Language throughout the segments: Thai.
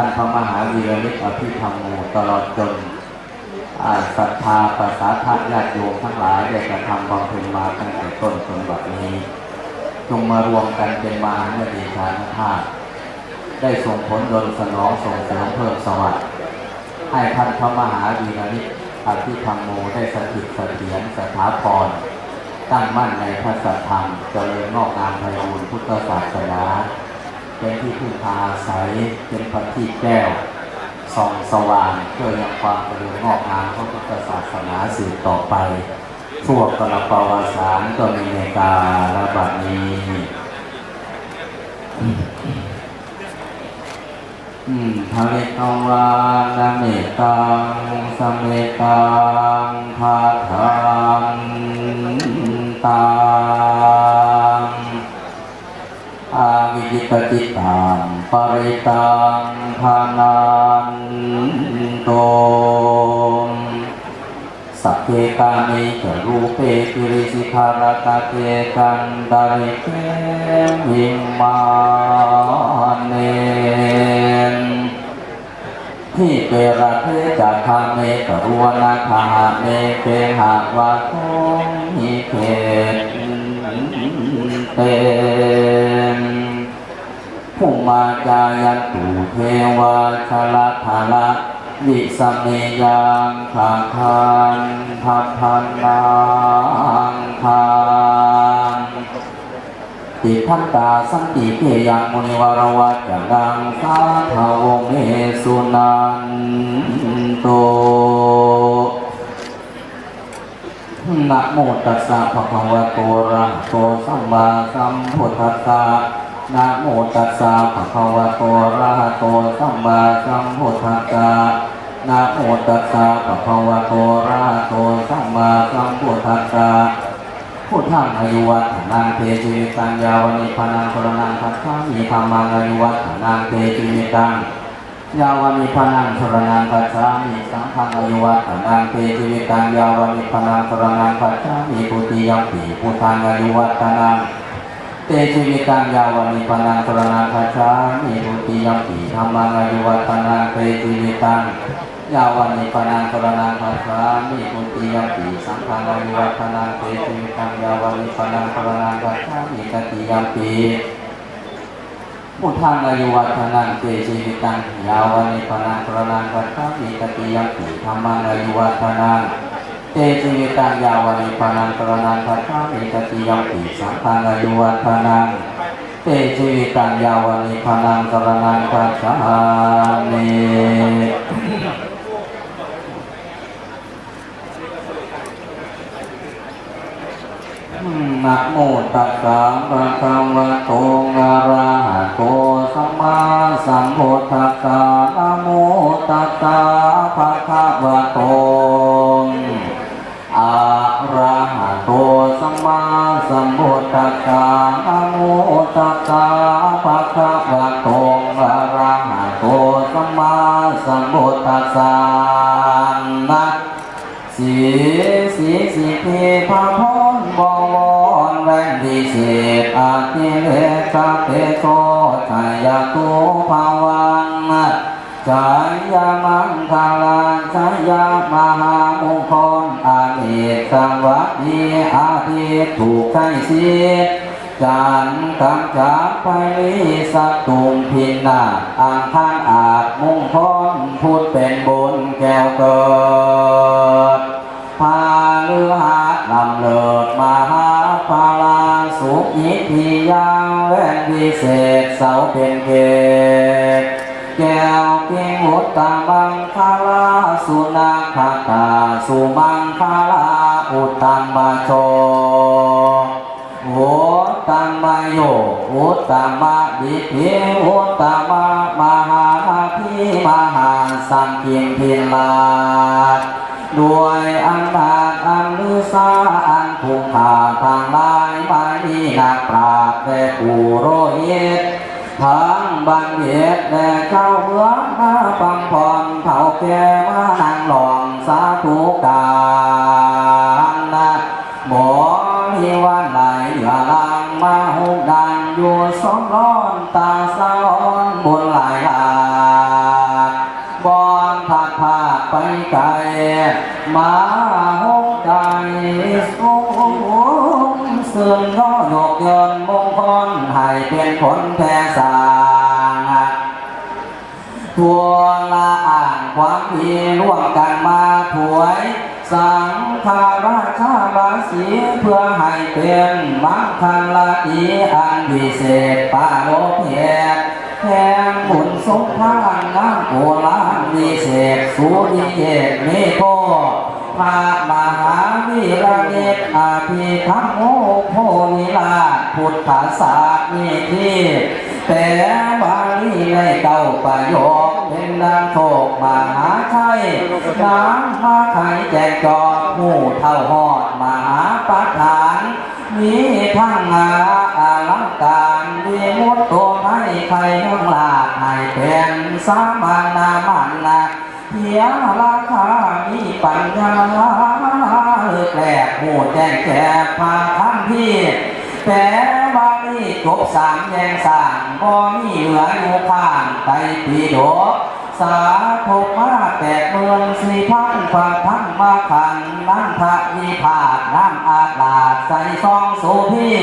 ท่านพระมหาวีรฤทธิ์อภิธรรมโมตลอดจนศรัทธาประสาทญาติโยมทั้งหลายได้กระทำบำเพ็ญมาตั้งแต่ต้นจนบัดนี้ จงมารวมกันเป็นมหาเดชานุภาพได้ส่งผลดลสนองส่งเสริมเพิ่มสวัสดิ์ให้ท่านพระมหาวีรฤทธิ์อภิธรรมโมได้สถิตเสถียรสถาพรตั้งมั่นในพระสัทธรรมเจริญงอกงามไพบูรณ์พุทธศาสนา เป็นที่พึ่งพาอาศัยเป็นพระที่แก้วส่องสว่างเพื่อยังความเจริญงอกงามของพุทธศาสนาสืบต่อไป ทั่วกระปวสารก็มีในกาลบัดนี้อืมทะเลทวานาเมตังสเมตังภาทังตังอาวิจิตจิตัง ปริตังภานันโตสัพเพกามิจรูปเปกิริสิขารตะเตกันดาริเกวิมาเนนที่เประเทจาคาเมกรวนาคาเมเกหาวาคงหิเขตเตน ภูมาจายันตุเทวาชละทาละวิสเมยังขาคันทัพพันนางทางติทันตาสันติเกยังมุนิวารวัจจังสาทาวงเมสุนันโตนะโมตัสสะภะคะวะโตอะระหะโตสัมมาสัมพุทธัสสะ นะโมตัสสะภะคะวะโตอะระหะโตสัมมาสัมพุทธัสสะนะโมตัสสะภะคะวะโตอะระหะโตสัมมาสัมพุทธัสสะพุทธังอายุวัฒนังเทจิวิตังยาวนิพพานังพรนังคัจฉามิธรรมังอายุวัฒนังเทจิวิตังยาวามิพนังสรนังคัจฉามิสังฆังอายุวัฒนังเตจิวิตังยาวามิพนังสรนังคัจฉามิปุติยัมปิพุทธังอายุวัฒนัง เตจิวิตังยาวามิพนังสรนังคัจฉามิปุติยัมปิธรรมังอายุวัฒนังเตจิวิตังยาวามิพนังสรนังคัจฉามิปุติยัมปิสังฆังอายุวัฒนังเตจิวิตังยาวามิพนังสรนังคัจฉามิกติยัมปิพุทธังอายุวัฒนังเตชีวิตังยาวันิพนังพรนังกัจฉามิกติยัมปิธรรมังอายุวัฒนัง เตชีวิตังยาวันิพนังพระนังกัจฉามิกติยมปิสังฆังอายุวัฒนังเตชีวิตังยาวันิพนังพระนังกัจฉามินะโมตัสสะภะคะวะโตอะระหะโตสัมมาสัมพุทธัสสะนะโมตัสสะภะคะวะโต ระหะโตสัมมาสัมพุทธัสสะนะโมตัสสะภะคะวะโตอะระหะโตสัมมาสัมพุทธัสสะนะสีสีสีพีพาพนบวรแรงดีเศษอาทิเลกาเตโตชายาตุภาวังชายามังคาลาชายามหามคล เอกสวัสดีอาทิตถูกใช้สีจันทร์กำจับไปลิสักตุงพินาศอ่างทางอาจมุ่งคลพูดเป็นบุญแก้วเกิดพาเลือหาลำเลิศมาหาภาลาสุขิทียาวแว่นวิเศษเสาเป็นเกศ แก้วเก่งหุตตามังคาลาสุนาคาตาสุมังคาลาอุตตัมมาโชโหตัมมาโยอุตตมะดิเทอุตตมะมหาพิมหาสังกินพิลาด้วยอันบาอันลือสาอันภูมิขาทางลายไม่มีนักปราบแต่กูโรหิต ทางบางเหตุแด่เข้าเมือมาฟังพรเผาแก่มานั่งหลองสาธุการนะหมอที่วันไหลเหลืลางมาหุกดังอยู่สองร้อนตาเศร้นบนหลายหลากบอนผักผาไปไกลมาหุกดังสูงเสื่อมก็หยกเยินโคลให้เป็นผลแท้สางทัวละอ่านความดีร่วมกันมาถวย สังฆาราชาบาสีเพื่อให้เป็นมังคันละอีอันพิเศษปาโลเหตุแห่งบุญสงฆ์ทานงามโอฬารวิเศษสุริเยตเมโก พระมหาวิราเนตอาภิธรรมโมโพนิลาชพุทธศาสนิทีแต่บาลีในเก้าประโยคเป็นดังโชคมหาชัยน้ำมาไขแจกจอดหมู่เท่าหอดมหาประธานมีทั้งงาอลังการมีมุดตัวให้ใครทั้งหลากให้เป็นสามานามันนะ เพียงราคามีปัญญาแหลกหมูแจ้งแจกพาทั้งพี่แต่บาลีจบสามแยงสามบ่มีเหลืออยู่ข้างไปปีโดสาธุมาแปดเมืองสีพันกว่าพันมาขันนั่งพระวิภาน้ำอาลาดใส่ซองโสพี่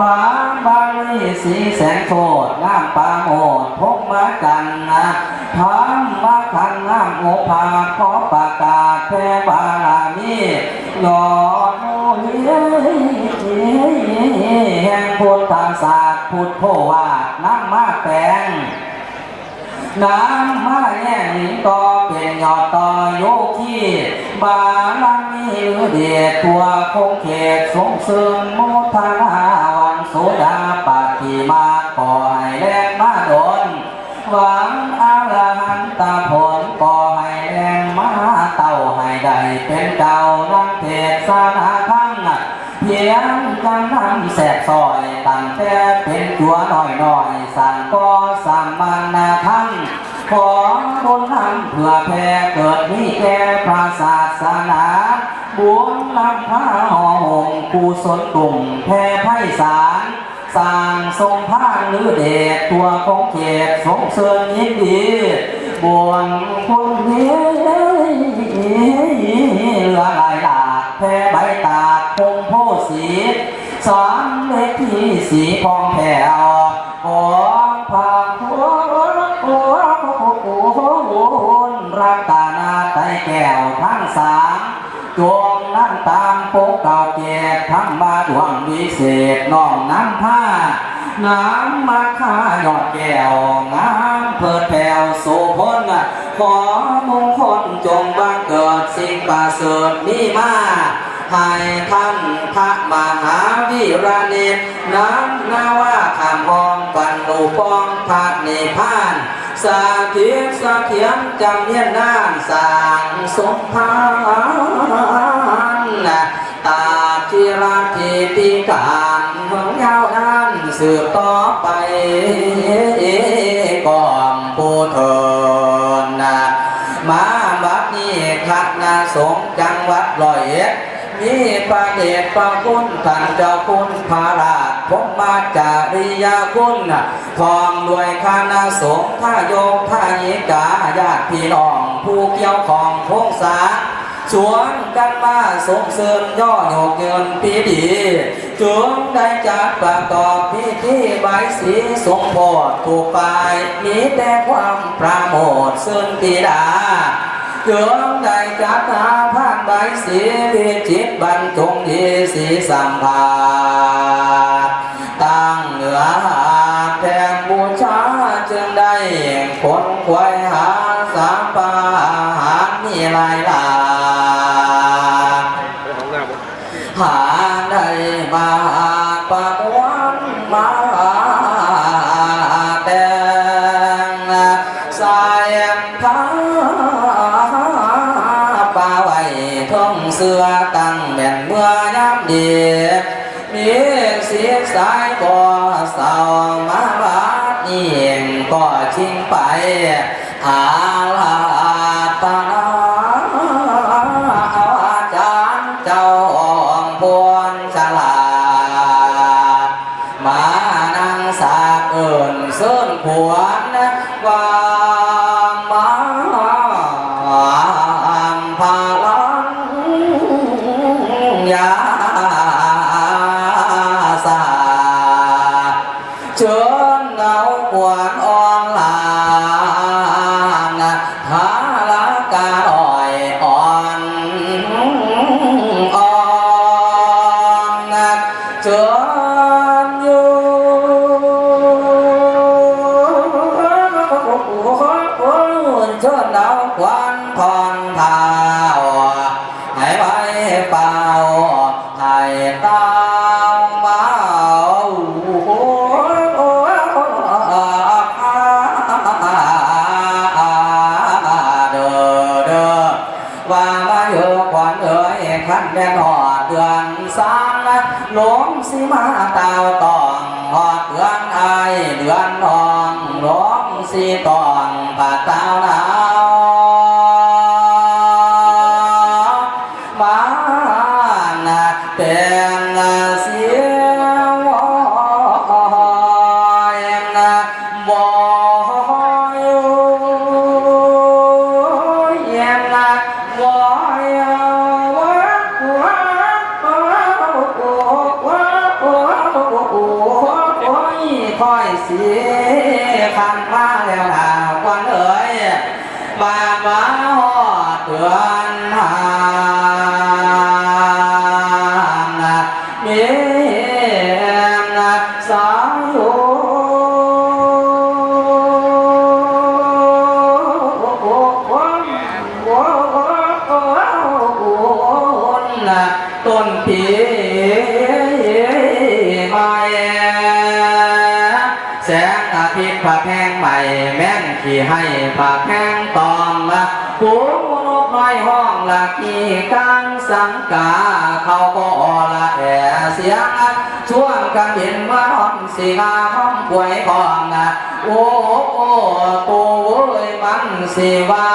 บาบาลีสีแสงโทษน้ำปาโมดพกมากันนะพังมาขันน้ำโอภาขอประกาศแพ่บารามียอดโมเลีแห่งพุทธศาสตร์พุทธโพวาสน้ำมาแปลงน้ำมาแย่งต่อเป็นยอดต่อโยคีบาลังมีหรือเดียตัวคงเขตสงเสริมโมทนาว สดาปฏิมาก่อให้แรงมาดนหวังอาลหันตาผลก่อให้แรงมาเต่าให้ได้เป็นเก่านังเทศนาทั้งเพียงจังทำแสบซอยตั้งแต่เป็นตัวหน้อยหน้อยสั่งก็สามมานาทั้งขอบุญทำเพื่อแผ่เกิดมีแก่พระศาสนาบุญนำพระหอหงกุศลตุ่มแผ่ไพศาล สร้างทรงพานหรือเดชตัวของเขตสงเสริญยินดีบวนคนเดีเหลือหลายหลากแผ่ใบตาคงโพสีสามเล็กที่สีพองแผ่วขอพาหัวโอ้โหรักตานาไตแก้วทั้งสามจวง นั่นตามโปกเก่าแก่ทั้งมาดวงวิเศษน้องน้ำผ้าน้ำมาข้ายอดแก้วงามเพิดแผ่วโสพลขอมงคลจงบังเกิดสิ่งประเสริฐนี้มาให้ท่านพระมหาวิราเนตน้ำนาว่าขามพองปันดูปองพระนิพพาน สาธิตสาเขียนจำเนียนนานสางสมภารนะตาจิราธิติการเมืองยาวนานสืบต่อไปก่อนผู้เทินนะมาบัดนี้คณะสงฆ์จังหวัดร้อยเอ็ด มีประเดชประคุณท่านเจ้าคุณพระราชพมมาจาริยาคุณพร้อมด้วยคณะสงฆ์ท่าโยมท่ายิกาญาติพี่น้อง ผู้เกี่ยวของพงษาชวนกันมาส่งเสริมย่อโยกเงินปีดีจึงได้จัดประกอบพิธีใบสีสงโพธิถูกฝ่ายมีแต่ความประโมทซึ่งปีดา จวงได้จัดหาผ่านใบสีวิจิตบรรจงดีสีสัมภาตั้งเหนือหาแทนบูชาจึงได้ผลควายหาสามปาหามีลายลาหา ma tao toàn hoặc cưỡng ai lượn hoàng đón si toàn và tao nào ต้นผีมาแแสงอาทิตย์ผาแพงใหม่แม่งขี่ให้ผาแพงตองละผูงนกน้อยห้องละกี่กังสังกาเขาก็อละแอเสียงช่วงกันเห็นว่า สิงาข้องป่วยพองนะโอ้โอ้ปูเลยมันสิว่า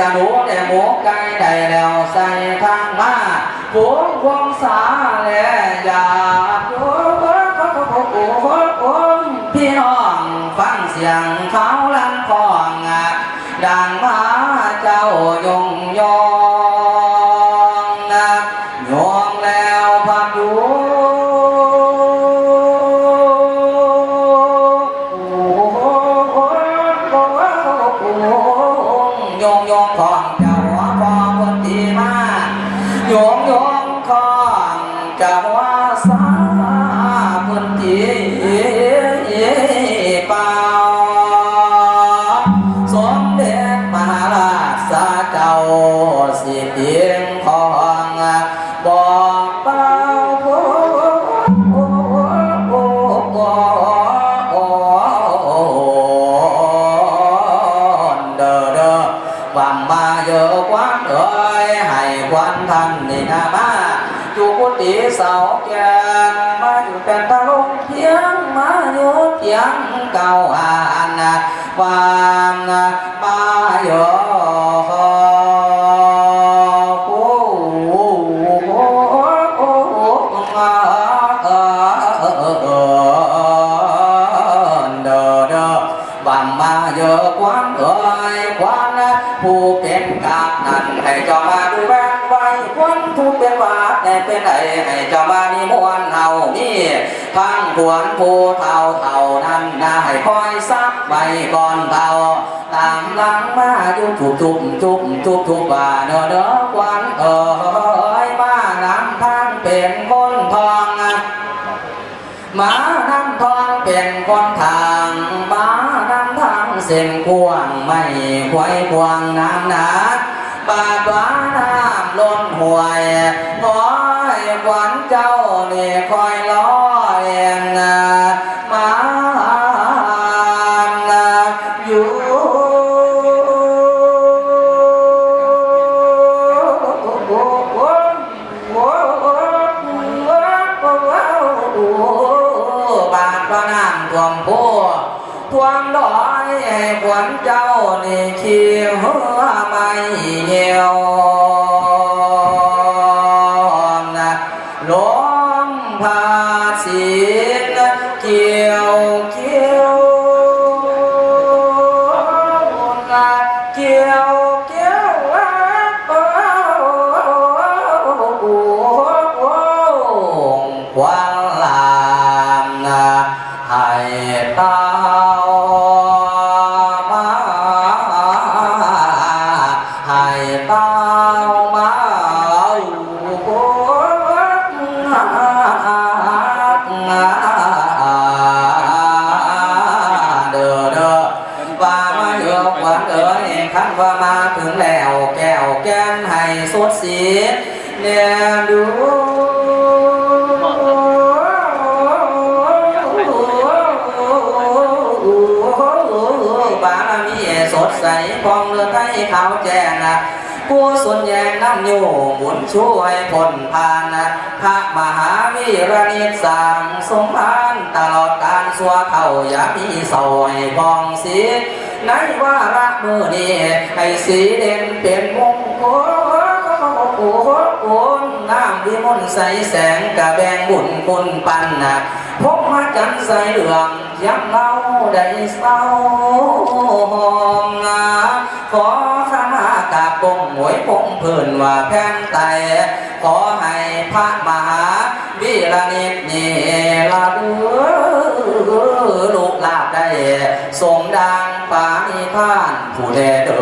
sa đúa đề múa cay đầy đèo say tha. nhọn nhọn ควรผู้เท่าเท่านั้นนายคอยซักใบก่อนเท่าตามหลังมาอยู่ทุบทุบทุบทุบทุบบ่าเนอเนอควันเอ่ยมานำทางเป็นคนทองมานำทองเป็นคนทางมานำทางเส้นกว้างไม่ควายกว้างน้ำหนาบาดว่าน้ำล้นห่วย quán cháu để coi lo đèn à. Wow. อยู่หมุนช่วยผลพานพระมหาวิรณิตสังสมพานตลอดการสัวเท่าอย่ามีซอยบองสีในว่ารักมือนี้ให้สีเด่นเป็นมงคลโอ้โหโอนน้ำวิมลใสแสงกะแบงบุญคุณปันนะพบมาจันใสเหลืองย้ำเล่าได้เศร้าหอมนะขอ บงหมวยพงเพื่นว่าแพงไตขอให้พระมหาวิรณิตนีละเดือลูกลาบได้สมดังปานิพานผู้แดเดอ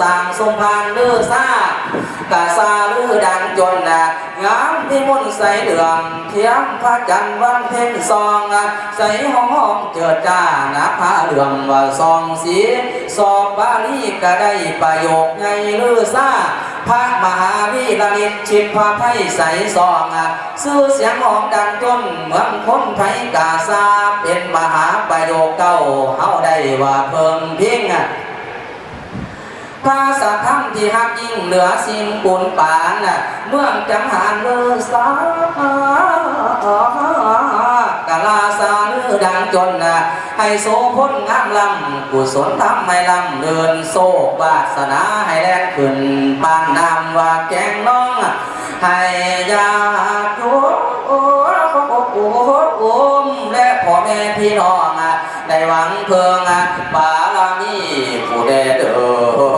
สร้างสมพานเลือซากาซาลือดังจน มที่มนต์ใสเหลืองเทียมพระจันทร์วันเพ็ญซองอะใสหอมหอมเจิดจ้านะพระเหลืองว่าซองสีสอบบาลีก็ได้ประโยคไงลือซาพระมหาวิรณิตชิดพระไทยใสซองอะซื้อเสียงหอมดังจนเหมือนคนไทยกาซาเป็นมหาประโยคเก้าเฮาได้ว่าเพิ่งพิงอะ ภาษาธรรมที่หักยิ่งเหลือสิ่งปุนปานน่ะเมืองจังหารเลือสากะลาสาลือดังจนน่ะให้โสพ้นงามลำกุศลทำให้ลำเดินโซกวาสนาให้แลกขึ้นปานนามว่าแกงน้องให้ยาโยโอ้โอ้โอ้มและพ่อแม่พี่น้องอะได้หวังเพิ่งอะบารมีผู้ใดเด้อ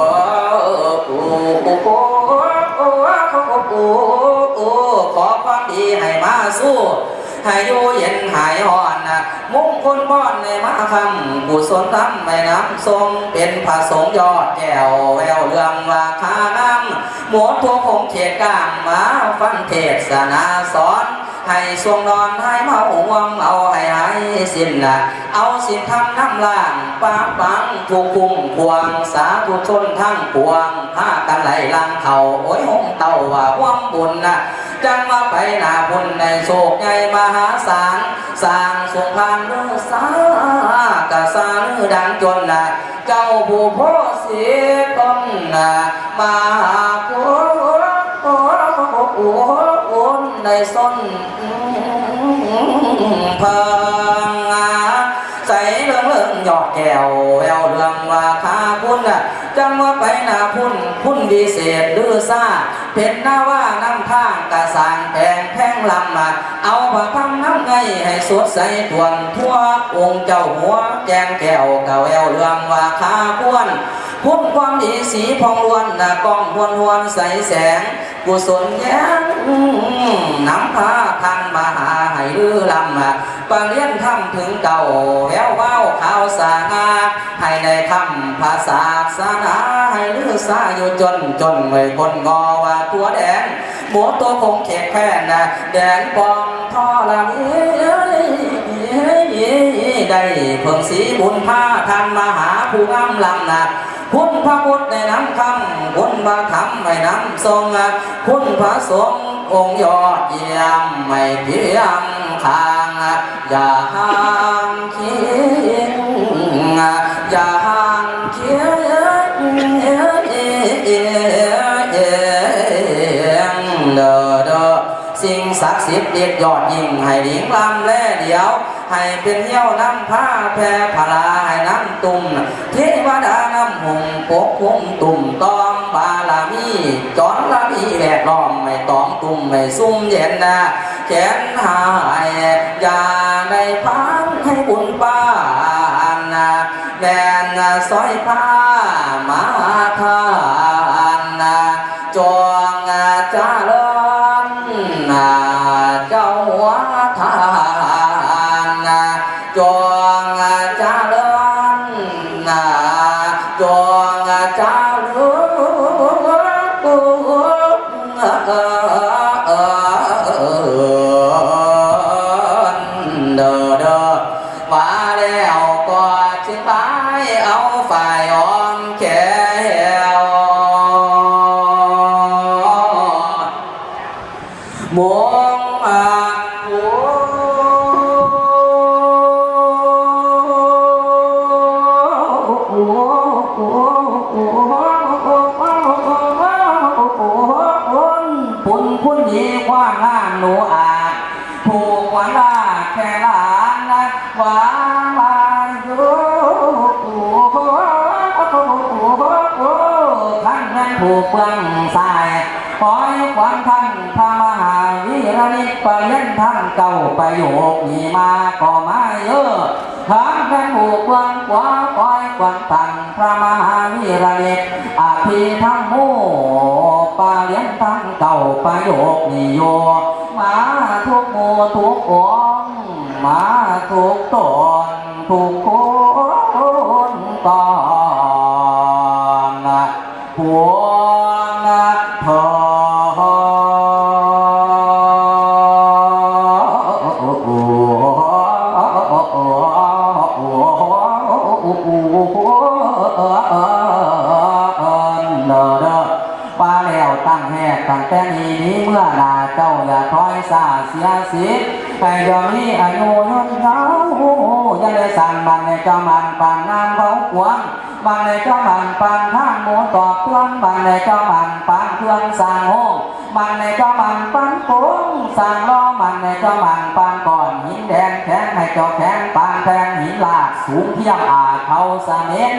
ให้อยู่เย็นหายอ่อนนะมุ่งคนบ้อนในมาคำกุศลทำไม่น้ำทรงเป็นพระสงฆ์ยอดแก้วแววเรื่องว่าคางามหมวดทั่วคงเขตกลางมาฟังเทศนาสอน ให้ทรงนอนให้มาห่วงเอาให้หายสิ้นนะเอาสินทำน้ำล่างปาปังถูกคุ้มควงสาธุชนทั้งปวงพากันไหลลังเขาโอ้ยหงเต่าว่าห่วงบุญนะจังมาไปหนาบุญในโศกใหญ่มหาศาลสร้างสงพานเลือสากะสาลือดังจนนะเจ้าผู้โพเสียต้นนะมาโคโอ้โอ้โอ้ ในส้นพังใส่เรื่องเรื่องหยอดแก้วแววเรื่องว่าคาพุ่นจังว่าไปหนาพุ่นพุ่นวิเศษดื้อซ่า เพชรหน้าว่าน้ำทางกระสางแพงแพงลำมาเอาพระทำน้ำไงให้สดใสทวนทั่วองค์เจ้าหัวแกงแก้วเกะแววเรื่องว่าคาควรพุ่มความดีสีพองล้วนนะกองหวนหวนใสแสงกุศลแย้งน้ำพาทันมาหาให้ลือลำมาปเลียนทำถึงเก่าแววว้าวขาวสางาให้ในคำภาษาสนาให้ลือสาอยู่จนจนไม่คนงอ ตัวแดงหมูตัวคงเข็กแค่นะแดนปองท่อละนี้ได้เพิ่งสีบุญผ้าทันมาหาผู้งามลำนะคุณพระพุทธในน้ำคำคุณพระธรรมในน้ำทรงคุณพระสงฆ์องค์ยอดเยี่ยมไม่เพียงทางอย่าห่างเคียงอย่าห่างเคีย ศักดิ์สิทธิ์เด็ดยอดยิ่งให้หลิงลำและเดียว ให้เป็นเหี้ยวน้ำผ้าแพรพลาให้น้ำตุ่มเทวดาน้ำหงปกคุมตุ่มตอมบาลามีจอนลามีแวดล้อมไม่ตอมตุ่มไม่ซุ่มเย็นนะแขนหายอย่าได้พังให้บุญป้านนะแดนซอยผ้ามาทานจว วิรนิปอาภิทั้งโมปาเลียนทั้งเก่าประโยคนิโยมาทุกโมทุกองมาทุกตนทุกคนก่อน สาเสียสิให้ยอมนี้อายุยืนยาวอย่าได้สั่นบังในจ้ามันปางงานเขาขวงบังในจ้ามันปางข้างหมูตอบเพื่อนบังในจ้ามันปางเพื่อนสร้างโฮบังในจ้ามันปางโป่งสร้างล้อมันในจ้ามันปางก่อนหินแดงแข็งให้จ้าแข็งปางแทงหินลากสูงเทียมอาเขาสะเมน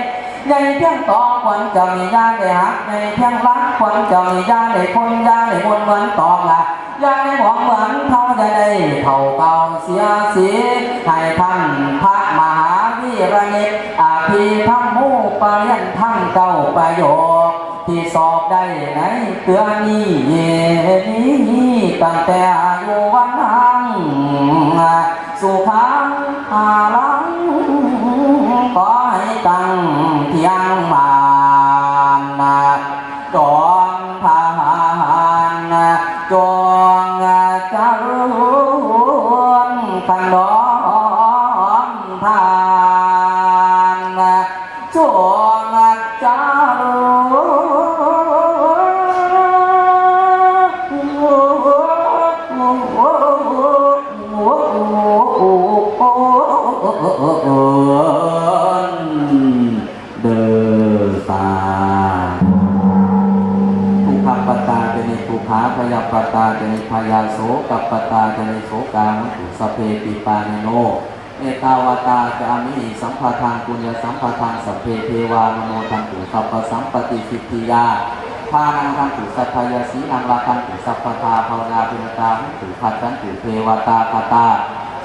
ในเพียงตองควรจะมียาได้หักในเพียงรักควรจะมียาได้คนยาได้มนเหมือนตองละ ยาได้หวังเหมือนเขาจะได้เท่าเก่าเสียสีให้ท่านพระมหาวิรณิตอาภีทั้งมูปเรียนทั้งเก้าประโยคที่สอบได้ในเตือนนี้เย็นนี้ตั้งแต่อายุวันนั้นสุขังอาลังขอให้ตั้งเที่ยงมา น ยาปตาเจนิพยาโสกัปปตาเจนิโสกามุตุสเพปิปานิโน เอตาวตาจามิสัมภาทางปุญญสัมภาทางสัพเพเทวามโนทันตุสัพพสัมปติสิทธิยาทานังทันตุสัพพยาสีนังลาทันตุสัพพทาภาวนาปิณตาหุตุพัจันตุเทวตาคตา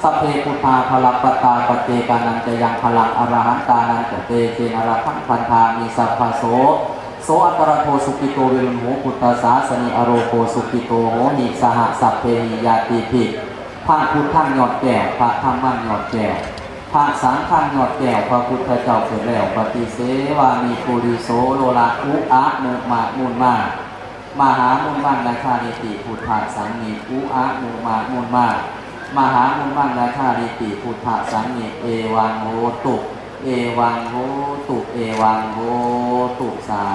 สัพเพพุทธาพลัปตาปเจกานันจะยังพลังอรหันตานันจะเตเจนรพังพันธามีสัพพโส โสอัตระโทสุกิโตวิรุณโหพุทธศาสนิอโรโกสุกิโตโหนิสหสัพเพหิยาติภิพระพุทธังยอดแก้วพระธรรมังยอดแก้วพระสังฆังยอดแก้วพระพุทธเจ้าเกิดแล้วปฏิเสวามีปุริโสโลลาอุอะมุมามุนมามหามุนมังราชานิติพุทธสังนิอุอะมุมามุนมามหามุนมังราชานิติพุทธสังนิเอวังโหตุ เอวังโหตุเอวังโหตุสา